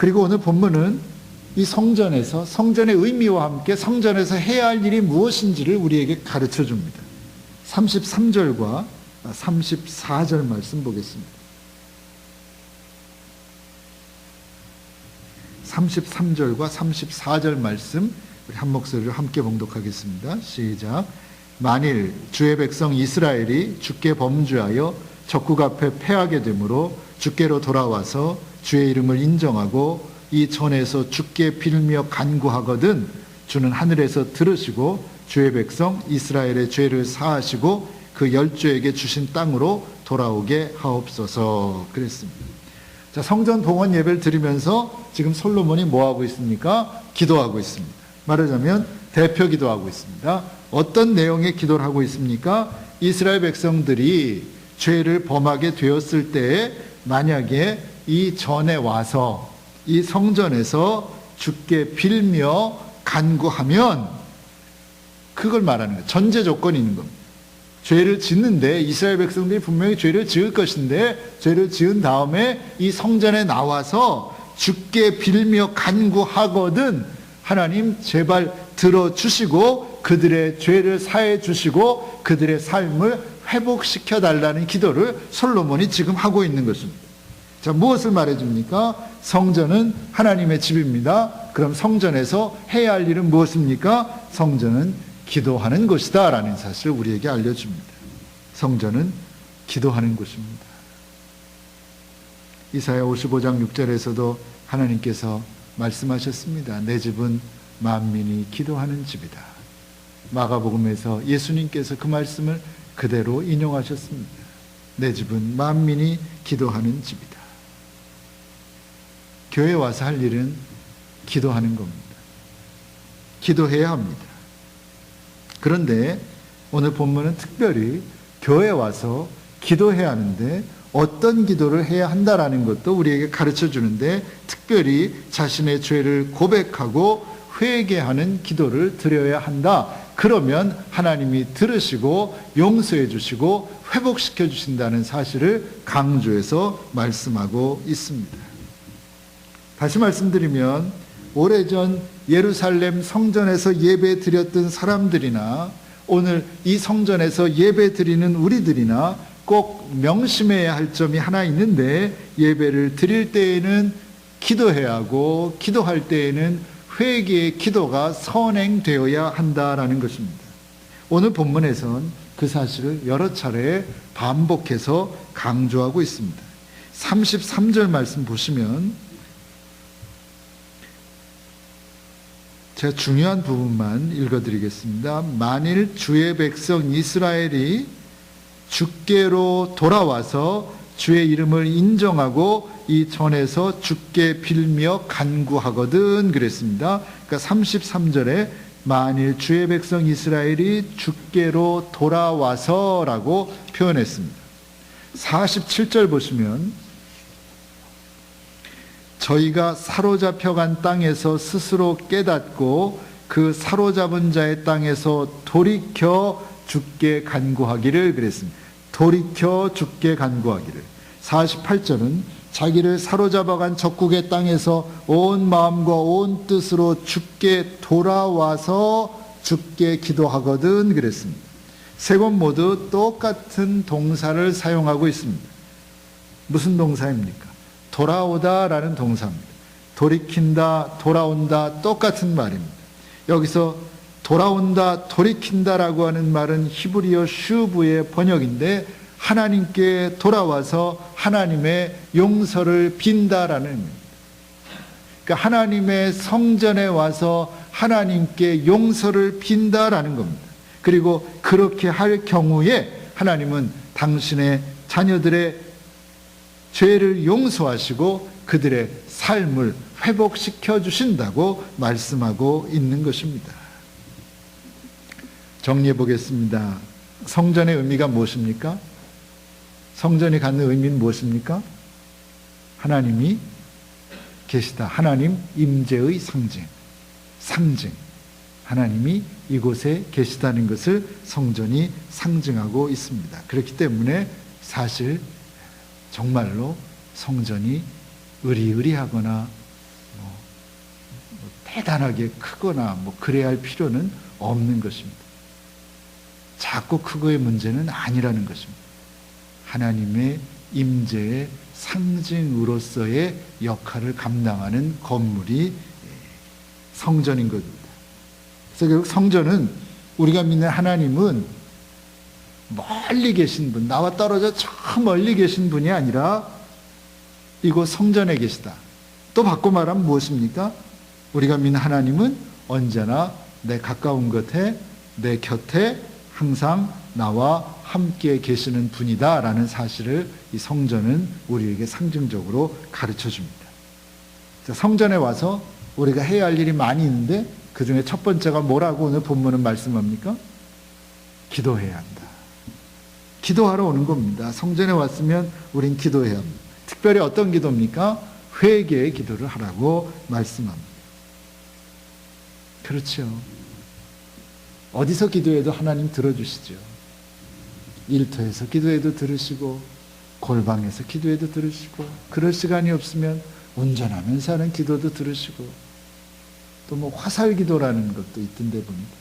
그리고 오늘 본문은 이 성전에서 성전의 의미와 함께 성전에서 해야 할 일이 무엇인지를 우리에게 가르쳐 줍니다. 33절과 34절 말씀 보겠습니다. 33절과 34절 말씀 우리 한 목소리로 함께 봉독하겠습니다. 시작. 만일 주의 백성 이스라엘이 주께 범죄하여 적국 앞에 패하게 되므로 주께로 돌아와서 주의 이름을 인정하고 이 전에서 주께 빌며 간구하거든 주는 하늘에서 들으시고 주의 백성 이스라엘의 죄를 사하시고 그 열조에게 주신 땅으로 돌아오게 하옵소서 그랬습니다. 자, 성전 봉헌 예배를 드리면서 지금 솔로몬이 뭐 하고 있습니까? 기도하고 있습니다. 말하자면 대표 기도하고 있습니다. 어떤 내용의 기도를 하고 있습니까? 이스라엘 백성들이 죄를 범하게 되었을 때에 만약에 이 전에 와서 이 성전에서 주께 빌며 간구하면 그걸 말하는 거예요. 전제 조건이 있는 겁니다. 죄를 짓는데 이스라엘 백성들이 분명히 죄를 지을 것인데 죄를 지은 다음에 이 성전에 나와서 주께 빌며 간구하거든 하나님 제발 들어주시고 그들의 죄를 사해 주시고 그들의 삶을 회복시켜 달라는 기도를 솔로몬이 지금 하고 있는 것입니다. 자, 무엇을 말해 줍니까? 성전은 하나님의 집입니다. 그럼 성전에서 해야 할 일은 무엇입니까? 성전은 기도하는 것이다. 라는 사실을 우리에게 알려줍니다. 성전은 기도하는 곳입니다. 이사야 55장 6절에서도 하나님께서 말씀하셨습니다. 내 집은 만민이 기도하는 집이다. 마가복음에서 예수님께서 그 말씀을 그대로 인용하셨습니다. 내 집은 만민이 기도하는 집이다. 교회 와서 할 일은 기도하는 겁니다. 기도해야 합니다. 그런데 오늘 본문은 특별히 교회 와서 기도해야 하는데 어떤 기도를 해야 한다라는 것도 우리에게 가르쳐 주는데 특별히 자신의 죄를 고백하고 회개하는 기도를 드려야 한다. 그러면 하나님이 들으시고 용서해 주시고 회복시켜 주신다는 사실을 강조해서 말씀하고 있습니다. 다시 말씀드리면 오래전 예루살렘 성전에서 예배 드렸던 사람들이나 오늘 이 성전에서 예배 드리는 우리들이나 꼭 명심해야 할 점이 하나 있는데 예배를 드릴 때에는 기도해야 하고 기도할 때에는 회개의 기도가 선행되어야 한다라는 것입니다. 오늘 본문에선 그 사실을 여러 차례 반복해서 강조하고 있습니다. 33절 말씀 보시면 제가 중요한 부분만 읽어드리겠습니다. 만일 주의 백성 이스라엘이 주께로 돌아와서 주의 이름을 인정하고 이 전에서 주께 빌며 간구하거든 그랬습니다. 그러니까 33절에 만일 주의 백성 이스라엘이 주께로 돌아와서라고 표현했습니다. 47절 보시면 저희가 사로잡혀간 땅에서 스스로 깨닫고 그 사로잡은 자의 땅에서 돌이켜 죽게 간구하기를 그랬습니다. 돌이켜 죽게 간구하기를. 48절은 자기를 사로잡아간 적국의 땅에서 온 마음과 온 뜻으로 죽게 돌아와서 죽게 기도하거든 그랬습니다. 세 권 모두 똑같은 동사를 사용하고 있습니다. 무슨 동사입니까? 돌아오다라는 동사입니다. 돌이킨다, 돌아온다 똑같은 말입니다. 여기서 돌아온다, 돌이킨다라고 하는 말은 히브리어 슈브의 번역인데 하나님께 돌아와서 하나님의 용서를 빈다라는 의미입니다. 그러니까 하나님의 성전에 와서 하나님께 용서를 빈다라는 겁니다. 그리고 그렇게 할 경우에 하나님은 당신의 자녀들의 죄를 용서하시고 그들의 삶을 회복시켜 주신다고 말씀하고 있는 것입니다. 정리해 보겠습니다. 성전의 의미가 무엇입니까? 성전이 갖는 의미는 무엇입니까? 하나님이 계시다. 하나님 임재의 상징. 상징. 하나님이 이곳에 계시다는 것을 성전이 상징하고 있습니다. 그렇기 때문에 사실 정말로 성전이 의리의리하거나 대단하게 크거나 뭐 그래야 할 필요는 없는 것입니다. 작고 크고의 문제는 아니라는 것입니다. 하나님의 임재의 상징으로서의 역할을 감당하는 건물이 성전인 겁니다. 그래서 결국 성전은 우리가 믿는 하나님은 멀리 계신 분, 나와 떨어져 저 멀리 계신 분이 아니라 이곳 성전에 계시다. 또 바꿔 말하면 무엇입니까? 우리가 믿는 하나님은 언제나 내 가까운 곁에, 내 곁에 항상 나와 함께 계시는 분이다라는 사실을 이 성전은 우리에게 상징적으로 가르쳐 줍니다. 자, 성전에 와서 우리가 해야 할 일이 많이 있는데 그 중에 첫 번째가 뭐라고 오늘 본문은 말씀합니까? 기도해야 한다. 기도하러 오는 겁니다. 성전에 왔으면 우린 기도해야 합니다. 특별히 어떤 기도입니까? 회개의 기도를 하라고 말씀합니다. 그렇죠. 어디서 기도해도 하나님 들어주시죠. 일터에서 기도해도 들으시고, 골방에서 기도해도 들으시고, 그럴 시간이 없으면 운전하면서 하는 기도도 들으시고, 또 뭐 화살 기도라는 것도 있던데 봅니다.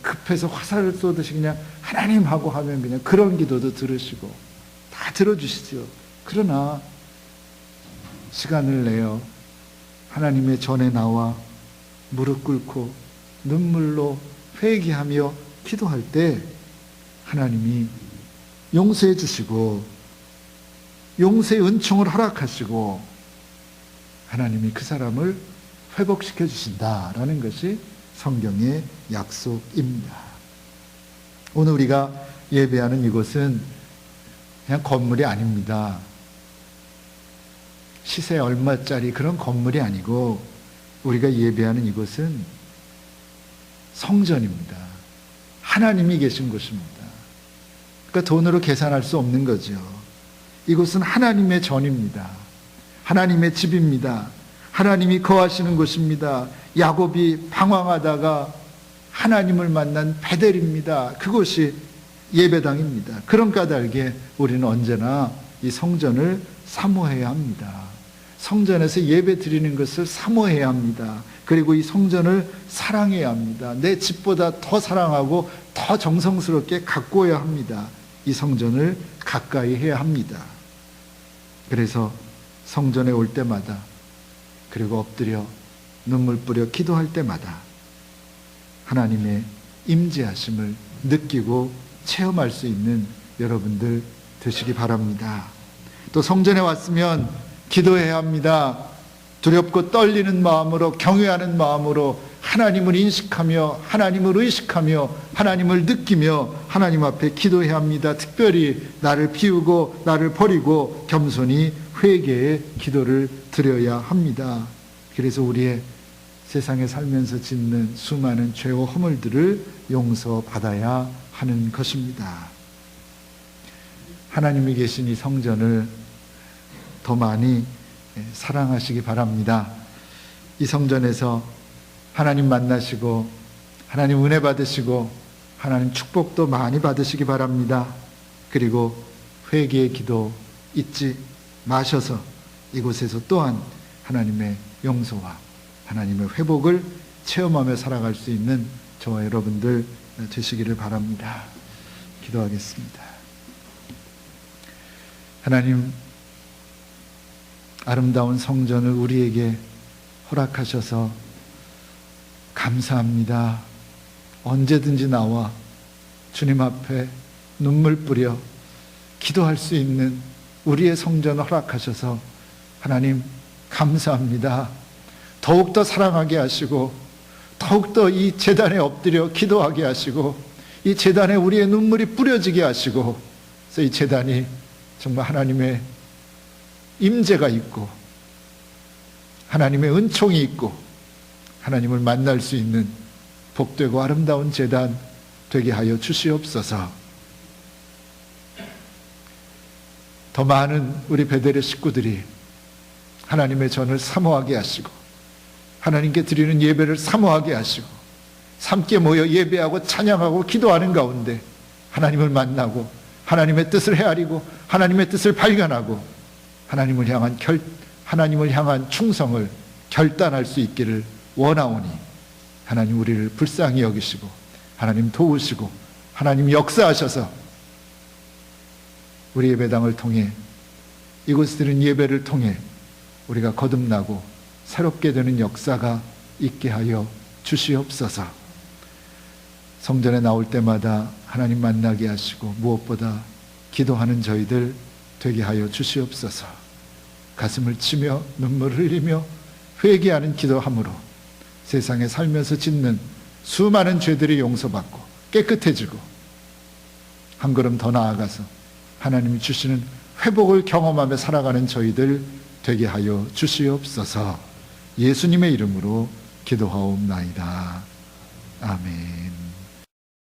급해서 화살을 쏘듯이 그냥 하나님 하고 하면 그냥 그런 기도도 들으시고, 다 들어주시죠. 그러나, 시간을 내어 하나님의 전에 나와 무릎 꿇고 눈물로 회개하며 기도할 때 하나님이 용서해 주시고 용서의 은총을 허락하시고 하나님이 그 사람을 회복시켜 주신다라는 것이 성경의 약속입니다. 오늘 우리가 예배하는 이곳은 그냥 건물이 아닙니다. 시세 얼마짜리 그런 건물이 아니고 우리가 예배하는 이곳은 성전입니다. 하나님이 계신 곳입니다. 그러니까 돈으로 계산할 수 없는 거죠. 이곳은 하나님의 전입니다. 하나님의 집입니다. 하나님이 거하시는 곳입니다. 야곱이 방황하다가 하나님을 만난 베델입니다. 그곳이 예배당입니다. 그런 까닭에 우리는 언제나 이 성전을 사모해야 합니다. 성전에서 예배 드리는 것을 사모해야 합니다. 그리고 이 성전을 사랑해야 합니다. 내 집보다 더 사랑하고 더 정성스럽게 가꾸어야 합니다. 이 성전을 가까이 해야 합니다. 그래서 성전에 올 때마다 그리고 엎드려 눈물 뿌려 기도할 때마다 하나님의 임재하심을 느끼고 체험할 수 있는 여러분들 되시기 바랍니다. 또 성전에 왔으면 기도해야 합니다. 두렵고 떨리는 마음으로 경외하는 마음으로 하나님을 인식하며 하나님을 의식하며 하나님을 느끼며 하나님 앞에 기도해야 합니다. 특별히 나를 비우고 나를 버리고 겸손히 회개의 기도를 드려야 합니다. 그래서 우리의 세상에 살면서 짓는 수많은 죄와 허물들을 용서받아야 하는 것입니다. 하나님이 계신 이 성전을 더 많이 사랑하시기 바랍니다. 이 성전에서 하나님 만나시고 하나님 은혜 받으시고 하나님 축복도 많이 받으시기 바랍니다. 그리고 회개의 기도 잊지 마셔서 이곳에서 또한 하나님의 용서와 하나님의 회복을 체험하며 살아갈 수 있는 저와 여러분들 되시기를 바랍니다. 기도하겠습니다. 하나님 아름다운 성전을 우리에게 허락하셔서 감사합니다. 언제든지 나와 주님 앞에 눈물 뿌려 기도할 수 있는 우리의 성전을 허락하셔서 하나님 감사합니다. 더욱더 사랑하게 하시고 더욱더 이 재단에 엎드려 기도하게 하시고 이 재단에 우리의 눈물이 뿌려지게 하시고 그래서 이 재단이 정말 하나님의 임재가 있고 하나님의 은총이 있고 하나님을 만날 수 있는 복되고 아름다운 재단 되게 하여 주시옵소서. 더 많은 우리 베델의 식구들이 하나님의 전을 사모하게 하시고 하나님께 드리는 예배를 사모하게 하시고 함께 모여 예배하고 찬양하고 기도하는 가운데 하나님을 만나고 하나님의 뜻을 헤아리고 하나님의 뜻을 발견하고 하나님을 향한 결 하나님을 향한 충성을 결단할 수 있기를 원하오니 하나님 우리를 불쌍히 여기시고 하나님 도우시고 하나님 역사하셔서 우리 예배당을 통해 이곳에 드는 예배를 통해 우리가 거듭나고 새롭게 되는 역사가 있게 하여 주시옵소서. 성전에 나올 때마다 하나님 만나게 하시고 무엇보다 기도하는 저희들 되게 하여 주시옵소서. 가슴을 치며 눈물을 흘리며 회개하는 기도함으로 세상에 살면서 짓는 수많은 죄들이 용서받고 깨끗해지고 한 걸음 더 나아가서 하나님이 주시는 회복을 경험하며 살아가는 저희들 되게 하여 주시옵소서. 예수님의 이름으로 기도하옵나이다. 아멘.